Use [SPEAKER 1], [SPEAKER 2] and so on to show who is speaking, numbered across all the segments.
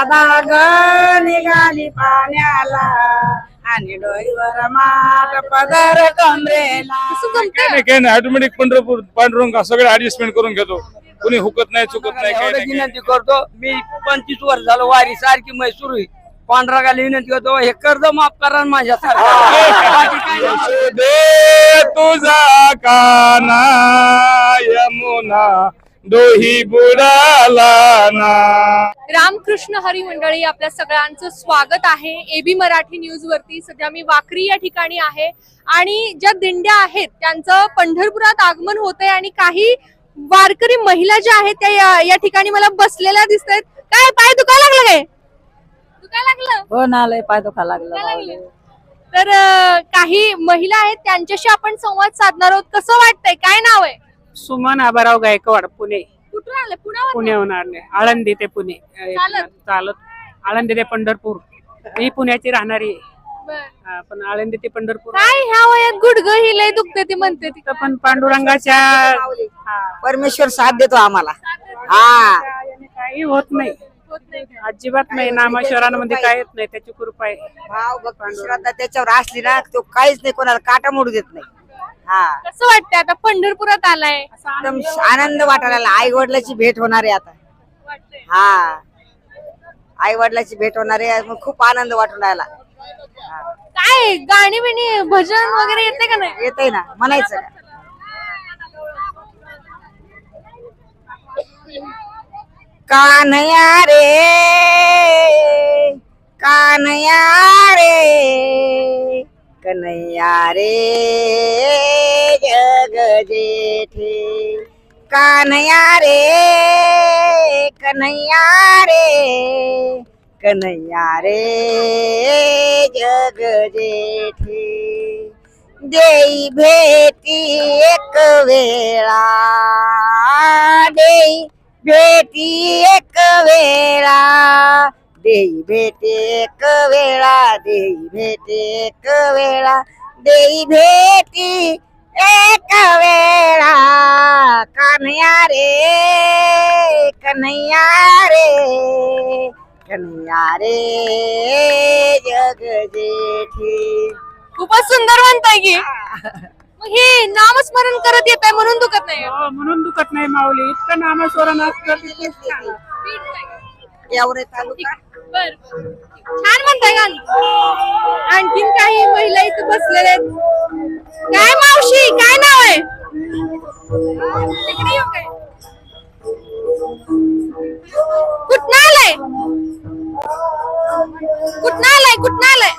[SPEAKER 1] राधा ग निघाली पाण्याला. आणि डोईवर माठ पदर कमरेला.
[SPEAKER 2] काय नाही ऑटोमॅटिक पंढरपूर पांडुरंग सगळे ऍडजस्टमेंट करून घेतो. कुणी हुकत नाही चुकत नाही काय
[SPEAKER 3] एवढं
[SPEAKER 2] नाही
[SPEAKER 3] विनंती करतो. मी पंचवीस वर्ष झालो वारी सारखी मैसूर पांढरागाला विनंती करतो हे कर्ज माफ करा माझ्या
[SPEAKER 2] दे तुझा काना यमुना दोही बुडाला ना.
[SPEAKER 4] रामकृष्ण हरी मंडळी आपल्या सगळ्यांचं स्वागत आहे. एबी मराठी न्यूज वरती. सध्या मी वाकरी या ठिकाणी आहे. आणि ज्या दिंड्या आहेत त्यांचं पंढरपुरात आगमन होत आहे आणि काही वारकरी महिला ज्या आहेत त्या या- या ठिकाणी मला बसलेल्या दिसत आहेत काय पाय दुखायला लागलं काय? दुखायला लागलं?
[SPEAKER 1] हो ना लय पाय दुखा लागला?
[SPEAKER 4] तर अं, काही महिला आहेत त्यांच्याशी आपण संवाद साधणार आहोत. कसं वाटतंय? काय नाव आहे?
[SPEAKER 5] सुमन आबाराव गायकवाड पुणे.
[SPEAKER 4] कुठून आलं? पुण्यावर
[SPEAKER 5] पुण्याहून आले आळंदी ते पुणे.
[SPEAKER 4] चालत?
[SPEAKER 5] चालत. आळंदी ते पंढरपूर. मी पुण्याची राहणारी. आहे.
[SPEAKER 4] बरं.
[SPEAKER 5] हा, पण आळंदी ते पंढरपूर.
[SPEAKER 4] काय ह्या वयात गुडघ ही लय दुखते ती म्हणते ती.
[SPEAKER 5] तर पण पांडुरंगाच्या हा,
[SPEAKER 1] परमेश्वर साथ देतो आम्हाला. हा.
[SPEAKER 5] याने काही होत नाही.
[SPEAKER 4] होत नाही. का?
[SPEAKER 5] अजिबात नाही. नामेश्वरांमध्ये काय येत नाही. त्याची कृपा आहे.
[SPEAKER 1] भाव भक्ती श्रद्धा त्याच्यावर असली ना तो काहीच नाही. कोणाला काटा मोडू देत नाही. हा.
[SPEAKER 4] कसं वाटतंय? आता पंढरपुरात आलाय.
[SPEAKER 1] एकदम आनंद वाटायला आई वडिलाची भेट होणार आहे आता.
[SPEAKER 4] वाटतंय.
[SPEAKER 1] हा. आई वडिलाची भेट होणार आहे. मग खूप आनंद वाटून राहिला.
[SPEAKER 4] काय गाणी बिणी भजन वगैरे येते का नाही?
[SPEAKER 1] येत ना. म्हणायचं का? कान्हया रे कान्हया रे कन्हैया रे जग जेठे कान्हया रे कन्हैया रे कन्हैया रे जग जेठे देई भेटी एक वेळा, देई भेटी एक वेळा। देई भेटी एक वेळा देई भेटी एक वेळा देई भेटी एक वेळा. कन्हैया रे कन्हैया रे कन्हैया रे जग जेठी.
[SPEAKER 4] खूपच सुंदर म्हणताय की. मग हे नामस्मरण करत येत आहे म्हणून दुखत नाही.
[SPEAKER 5] हो, म्हणून दुखत नाही माऊली. इतकं नामेश्वरन असतं तितकंच छान.
[SPEAKER 1] एवढे तालुका?
[SPEAKER 4] बर. छान म्हणताय गाणी आणखीन काही महिला इथे बसलेल्या आहेत. काय मावशी? काय नाव आहे? तिकडे येऊ काय? कुठनं आलाय? कुठनं आलाय? कुठनं आलाय?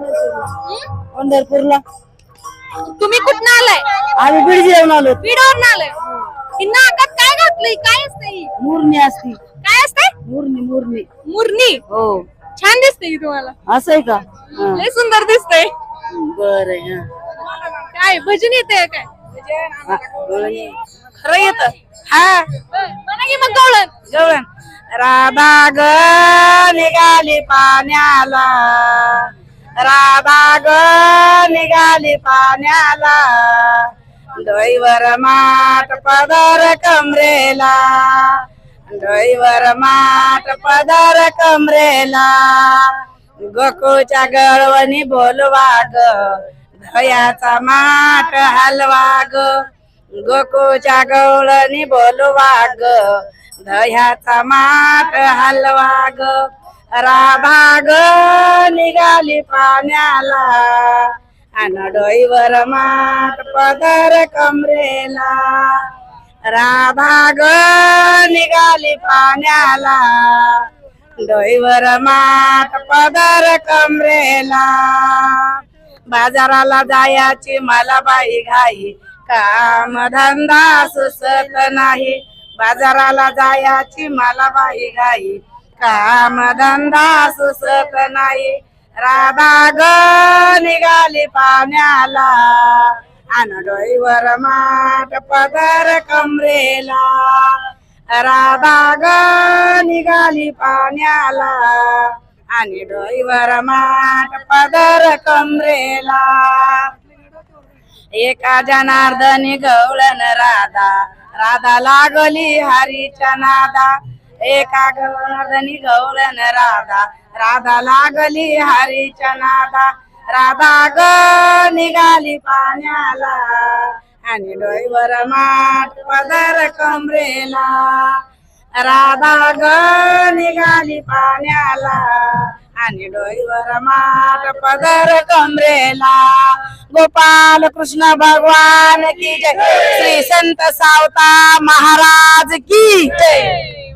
[SPEAKER 4] हं?
[SPEAKER 1] पंढरपूरला.
[SPEAKER 4] तुम्ही कुठनं आलाय?
[SPEAKER 1] आम्ही बीड जेवण आलो
[SPEAKER 4] बीडवरून आलाय. ही नाकात काय घातलंय? काय असतंय?
[SPEAKER 1] मुरणी असती.
[SPEAKER 4] काय असतंय
[SPEAKER 1] मुरणी मुरणी
[SPEAKER 4] मुरणी
[SPEAKER 1] हो.
[SPEAKER 4] छान दिसते की तुम्हाला?
[SPEAKER 1] असं आहे का?
[SPEAKER 4] लय सुंदर दिसतंय.
[SPEAKER 1] बर
[SPEAKER 4] काय भजन येते काय?
[SPEAKER 1] खरं येत. हा.
[SPEAKER 4] म्हणा की मग गवळण.
[SPEAKER 1] गवळण. राधा ग निघाली पाण्याला. राधा ग निघाली पाण्याला. डोईवर माठ पदर कमरेला. डोईवर माठ पदर कमरेला. गोकुळच्या गळवणी बोलवाग. ग धयाचा माठ हलवाग. ग गोकुळच्या गवळणी बोलवा दह्याचा माठ हलवाग. राभाग ग निघाली पाण्याला. अन डोईवर माठ पदर कमरेला. राधा ग निघाली पाण्याला. डोईवर मात पदर कमरेला. बाजाराला जायाची मला बाई घाई. काम धंदा सुसत नाही. बाजाराला जायाची मला बाई घाई. काम धंदा सुसत नाही. राधा ग निघाली पाण्याला. आन डोईवर माठ पदर कमरेला. राधा ग निघाली पाण्याला. आणि डोईवर माठ पदर कमरेला. एका जनार्दनी गवळण राधा. राधा लागली हरीच्या नादा.
[SPEAKER 6] एका गवळणी गवळण राधा. राधा लागली हरीच्या नादा. राधा ग निघाली पाण्याला आणि डोईवर माठ पदर कमरेला. राधा ग निघाली पाण्याला आणि डोईवर माठ पदर कमरेला. गोपाल कृष्ण भगवान की जय. श्री संत सावता महाराज की जय.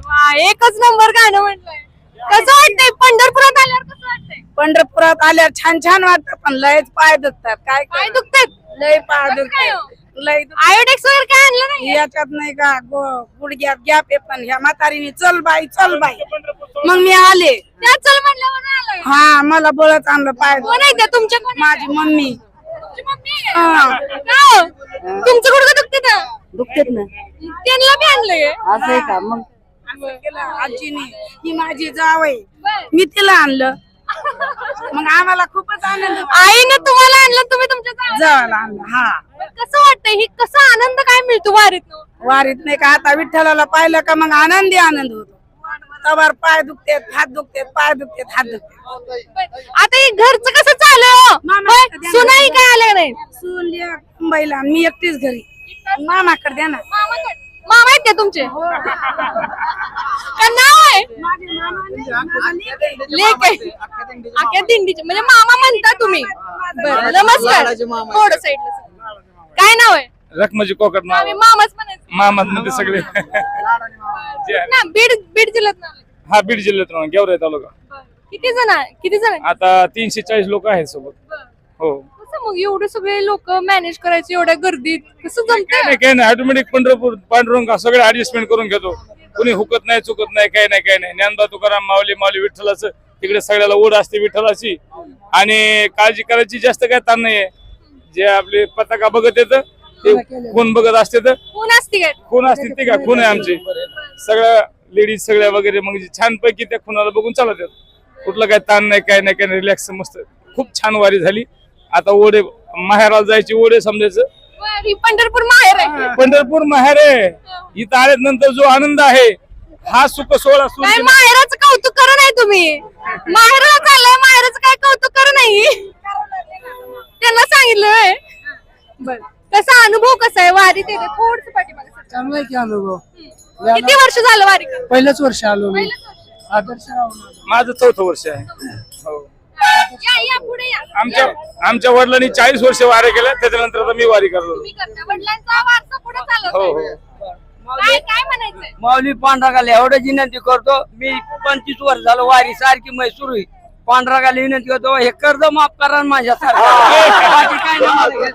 [SPEAKER 4] वा, एकच नंबर गाणं म्हटलंय. कसं वाटतंय? पंढरपुरात आल्यावर कसं वाटतंय?
[SPEAKER 6] पंढरपुरात आल्यावर छान छान वाटत पण लयच पाय दुखतात. काय
[SPEAKER 4] पाय
[SPEAKER 6] करणार?
[SPEAKER 4] दुखतात?
[SPEAKER 6] लय पाय
[SPEAKER 4] कसं काय हो?
[SPEAKER 6] दुखतात. लय
[SPEAKER 4] आयोडेक्स वगैरे काय आणलं नाही
[SPEAKER 6] याच्यात नाही का गो- गुडघ्यात गॅप आहे पण ह्या म्हातारीने चल बाई चल बाई. मग मी आले.
[SPEAKER 4] त्या चल आलोय.
[SPEAKER 6] हा मला बळच आणलं पाय
[SPEAKER 4] कोण आहे त्या? तुमच्या कोण आहे?
[SPEAKER 6] माझी मम्मी.
[SPEAKER 4] तुमची मम्मी आहे?
[SPEAKER 6] हा.
[SPEAKER 4] का हो? तुमचं गुडघं दुखते का?
[SPEAKER 1] दुखतेत ना.
[SPEAKER 4] त्यांना बी आणलंय.
[SPEAKER 1] असं आहे का? मग
[SPEAKER 6] असं केलं आजीने. ही माझी जाव आहे. मी तिला आणलं. मग आम्हाला खूपच आनंद
[SPEAKER 4] आईनं तुम्हाला आणलं तुम्ही तुमच्या जावं-
[SPEAKER 6] जावाला आणलं हा.
[SPEAKER 4] कसं वाटतंय? ही कसा आनंद काय मिळतो वारीत
[SPEAKER 6] वारीत नाही का? आता विठ्ठलाला पाहिलं का मग आनंदी आनंद होतो. तवर पाय दुखतेत हात दुखतेत पाय दुखतेत हात दुखतेत.
[SPEAKER 4] आता हे घरचं कसं चालू हो?
[SPEAKER 6] मामा,
[SPEAKER 4] होय?
[SPEAKER 6] द्या ना.
[SPEAKER 4] सुनाई काय आल्या नाही?
[SPEAKER 6] सून मुंबईला मी एकटीच घरी. मामाकडे द्या ना.
[SPEAKER 4] मामाकडे? मामा आहेत का तुमचे? का नाव आहे? लेक आहे. आख्या दिंडीचे म्हणजे मामा म्हणता तुम्ही. बरं नमस्कार. थोडं साईडला काय नाव आहे?
[SPEAKER 2] रखमाजी कोकट नाव.
[SPEAKER 4] आम्ही मामाच म्हणायचं.
[SPEAKER 2] मामात मध्ये सगळे. जे आहे.
[SPEAKER 4] ना बीड बीड जिल्ह्यात नाव
[SPEAKER 2] हा बीड जिल्ह्यात गेवराई तालुका.
[SPEAKER 4] किती जण आहे? किती जण आहे?
[SPEAKER 2] आता तीनशे चाळीस लोक आहेत सोबत. हो.
[SPEAKER 4] कसं मग एवढे सगळे लोक मॅनेज करायचे एवढ्या गर्दीत? कसं
[SPEAKER 2] काय
[SPEAKER 4] जमतंय?
[SPEAKER 2] नाही काय नाही. ऑटोमॅटिक पंढरपूर पांडुरंग सगळे ऍडजस्टमेंट करून घेतो. कुणी हुकत नाही चुकत नाही काय नाही काय नाही. ज्ञानबा तुकाराम माऊली माऊली विठ्ठलाचं तिकडे सगळ्याला ओढ असते विठ्ठलाची. आणि काळजी करायची जास्त काय ताण नाहीये. जे आपले पताका बघत येतं ते कोण बघत असते तर
[SPEAKER 4] कोण असते काय?
[SPEAKER 2] खून असते ते का? खून आहे आमची. सगळ्या लेडीज सगळ्या वगैरे मग छान पैकी त्या खुनाला बघून चालत येत कुठलं काय ताण नाही काय नाही काय नाही. रिलॅक्स मस्त. खूप छान वारी झाली. आता ओढे माहेराला जायची ओढे समजायचं.
[SPEAKER 4] बरं, ही पंढरपूर माहेर आहे.
[SPEAKER 2] पंढरपूर माहेर आहे. इथं आल्यात नंतर जो आनंद आहे हा सुख सोहळा सुरू
[SPEAKER 4] काय
[SPEAKER 2] केला.
[SPEAKER 4] माहेराचं कौतुक करा नाही तुम्ही. माहेराला चाललंय माहेराचं काय कौतुक करा नाही. त्यांना सांगितलं होय. बर कसा अनुभव कसा आहे? थोडस पाठीमागे सरका.
[SPEAKER 7] चांगला आहे की अनुभव.
[SPEAKER 4] किती वर्ष झालं वारी?
[SPEAKER 7] पहिलंच वर्ष आलो मी. आदर्श
[SPEAKER 2] माझं चौथं वर्ष आहे. आमच्या आमच्या वडिलांनी चाळीस वर्ष वारे केल्या त्याच्यानंतर आता मी वारी
[SPEAKER 4] करता वडिलांचा वारसा पुढे चालवत
[SPEAKER 2] हो
[SPEAKER 4] आहे.
[SPEAKER 2] हो.
[SPEAKER 4] काय काय म्हणायचंय?
[SPEAKER 3] माऊली पांढरागाला एवढं विनंती करतो मी पंचवीस वर्ष झालं वारी सारखी मै सुरू आहे. पांढरागाला विनंती करतो हे कर्ज माफ करा माझ्या काय हे.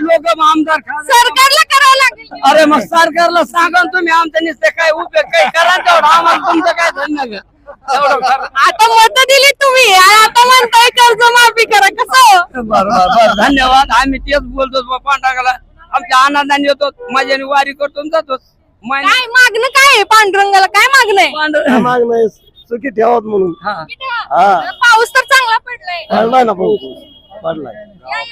[SPEAKER 3] लोक आमदार
[SPEAKER 4] सरकारला करावं लागेल.
[SPEAKER 3] अरे मग सरकारला सांगा तुम्ही आमच्या नुसते काय उपयोग काही करा तेवढं. आम्हाला तुमचं काय धन्य.
[SPEAKER 4] आता मत दिली तुम्ही. आता म्हणताय कर्ज माफी करा. कसं?
[SPEAKER 3] बरं बरं बरं. धन्यवाद. आम्ही तेच बोलतो बा पांढरागाला आमच्या आनंदाने येतो माझ्याने वारी करतो आणि जातो
[SPEAKER 4] काय मागणं काय आहे पांडुरंगाला? काय मागणं आहे?
[SPEAKER 3] पांढर-
[SPEAKER 7] माग नाही सुखी ठेवत म्हणून.
[SPEAKER 3] हा.
[SPEAKER 4] पाऊस तर चांगला पडलाय.
[SPEAKER 7] पडलाय ना पाऊस. पडलाय.
[SPEAKER 4] काय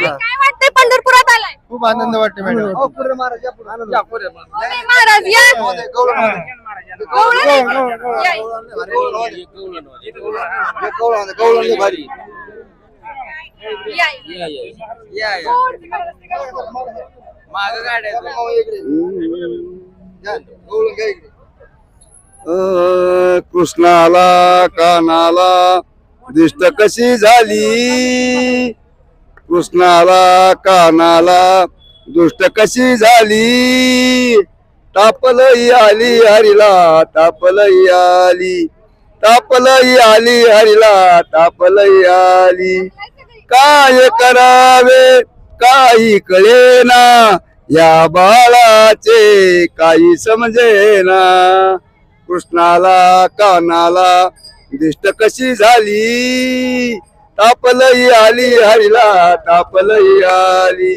[SPEAKER 4] काय वाटतंय पंढरपुरात आलाय.
[SPEAKER 7] खूप आनंद वाटते मॅडम.
[SPEAKER 3] या मग.
[SPEAKER 4] ओमे महाराज या गवळण. या, या, या.
[SPEAKER 3] या, या. मागं गाड्या आहेत.
[SPEAKER 8] कृष्णाला कानाला दिष्ट कशी झाली? कृष्णाला कानाला दुष्ट कशी झाली? तापलई आली हरिला तापलई आली. तापलई आली हरिला तापलई आली. काय करावे काही कळेना. या बाळाचे काही समजेना. कृष्णाला कानाला दिष्ट कशी झाली? तापलई आली हरिला तापलई आली.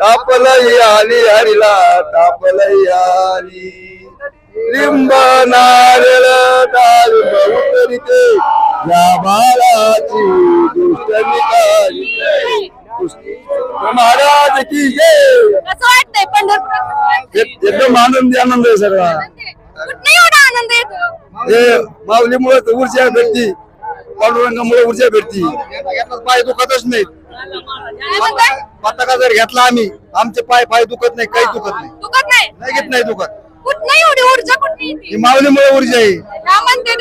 [SPEAKER 8] तापलई आली हरिला तापलई आली. लिंब नारळ डाळिंब उतरिते या बाळाची दुष्ट निकाली महाराज की जय. एकदम आनंदी आनंद आहे सगळा. हे माऊलीमुळे ऊर्जा भेटती. पांडुरंगामुळे ऊर्जा भेटती. पाय दुखतच
[SPEAKER 4] म्हणताय
[SPEAKER 8] पताका जर घेतला आम्ही आमचे पाय पाय दुखत नाही काही दुखत नाही.
[SPEAKER 4] दुखत नाही?
[SPEAKER 8] नाही घेत नाही दुखत.
[SPEAKER 4] कुठं एवढी ऊर्जा कुठली येते
[SPEAKER 8] ही माऊलीमुळे ऊर्जा आहे.
[SPEAKER 4] काय म्हणते?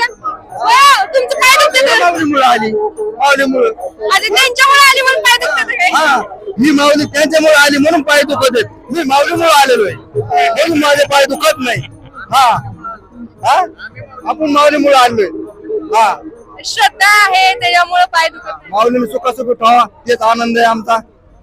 [SPEAKER 4] हो, तुमचं काय दुखते ते?
[SPEAKER 8] माऊलीमुळे आली. माऊलीमुळे.
[SPEAKER 4] आधी त्यांच्यामुळे आली म्हणून काय दुखते?
[SPEAKER 8] हा ही माऊली त्यांच्यामुळे आली म्हणून पाय दुखत आहेत. मी माऊलीमुळे आलेलो आहे. म्हणून माझे पाय दुखत नाही. हा हा? आपण माऊलीमुळे आलोय हा.
[SPEAKER 4] श्रद्धा आहे त्याच्यामुळे पाय दुखत नाही.
[SPEAKER 8] माऊलीने सुख सुख ठेवा तेच आनंद आहे आमचा.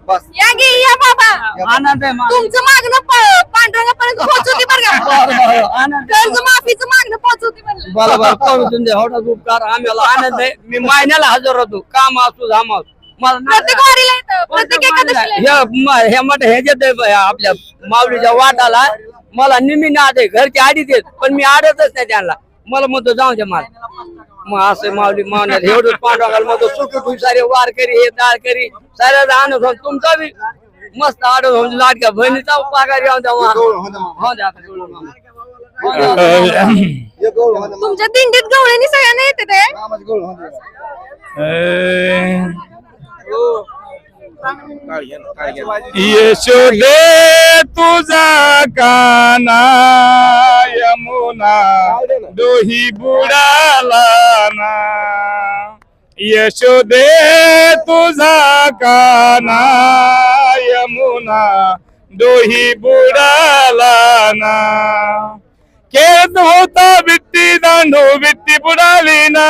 [SPEAKER 8] बस.
[SPEAKER 4] या गे या बाबा.
[SPEAKER 3] आनंद आहे मा-
[SPEAKER 4] तुमचं मागणं प- पांडुरंगापर्यंत पोहोचवते बरं का?
[SPEAKER 3] आनंद
[SPEAKER 4] कर्ज माफीचं मागणं पोहोचवते
[SPEAKER 3] बरं? दे एवढाच उपकार आम्हाला आनंद आहे. मी महिन्याला हजर होतो. काम असतो धाम असतो मला ना-
[SPEAKER 4] प्रत्येक वारीला येतं. प्रत्येक एकादशीला येतं.
[SPEAKER 3] हे म- हे मठ हे जे आपल्या माऊलीच्या वाटाला मला निमी नाद आहे. घरचे आडीच आहेत पण मी आडतच नाही त्यांना. मला म्हणतो जाऊ दे मला. मग असं माऊली मावणार एवढं पांडवाला म्हणतो सुख तू सारे वार करी हे दाळ करी साऱ्याचा आनंद होऊन तुमचा बी मस्त आडत होऊन लाडक्या बहिणीचा पगार येऊन द्या हो द्या गवळण मामा.
[SPEAKER 4] तुमच्या दिंडीत गवळणी सगळ्यांना येते ते.
[SPEAKER 2] यशोदे तुझा काना यमुना दोही बुडाला ना. यशोदे तुझा काना यमुना दोही बुडाला ना. खेळत होता वित्ती दांडू वित्ती बुडाली ना.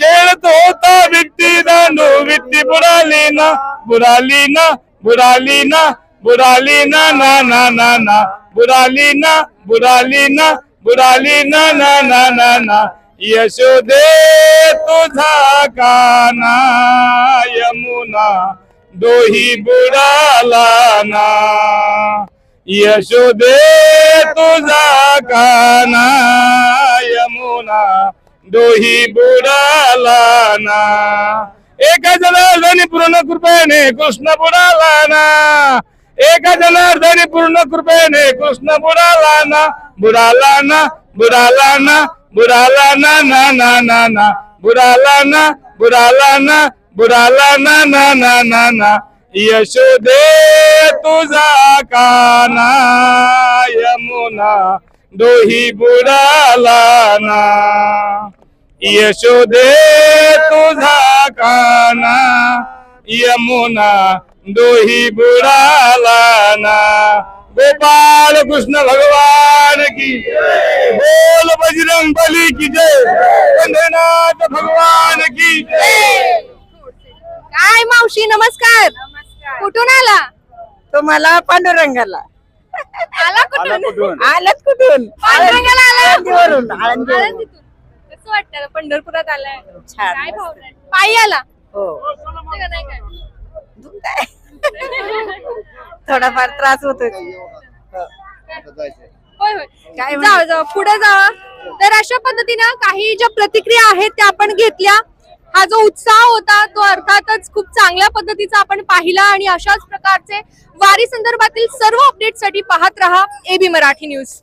[SPEAKER 2] खेळत होता विट्टी दांडू विट्टी बुडाली ना बुडाली ना बुडाली ना बुडाली ना ना ना ना ना बुडाली ना बुडाली ना बुडाली ना ना ना ना ना यशोदे तुझा काना यमुना दोही बुडाला ना यशोदे तुझा काना यमुना दोही बुडाला ना. एका जनार्दनी पूर्ण कृपेने कृष्ण बुडाला ना. एका जनार्दनी पूर्ण कृपेने कृष्ण बुडाला ना. बुडाला ना बुडाला ना ना ना ना ना ना. बुडाला ना ना ना ना. यशोदे तुझा काना, यमुना, दोही बुडाला ना. यशोदे तुझा काना यमुना दोही बुडाला ना. गोपाल कृष्ण भगवान की जय। बोल बजरंग बली की जय. वंदनाथ भगवान की जय.
[SPEAKER 4] काय मावशी नमस्कार. कुठून आला?
[SPEAKER 1] तुम्हाला पांडुरंगाला.
[SPEAKER 4] आला कुठून?
[SPEAKER 1] आलत कुठून?
[SPEAKER 4] पांडुरंगाला आला?
[SPEAKER 1] आळंदीवरून.
[SPEAKER 4] कसं वाटतं पंढरपुरात आलाय.
[SPEAKER 1] छान
[SPEAKER 4] काय भावना आहे? पायी आला.
[SPEAKER 1] हो.
[SPEAKER 4] का नाही काय?
[SPEAKER 1] थोडाफार त्रास होतो
[SPEAKER 4] होय होय.
[SPEAKER 1] काय
[SPEAKER 4] जाऊ जाऊ. पुढे जावा. तर अशा पद्धतीनं काही ज्या प्रतिक्रिया आहेत त्या आपण घेतल्या. हा जो उत्साह होता तो अर्थातच खूप चांगल्या पद्धतीचा आपण पाहिला आणि अशाच प्रकारचे वारी संदर्भातील सर्व अपडेटसाठी पाहत रहा. AB Marathi news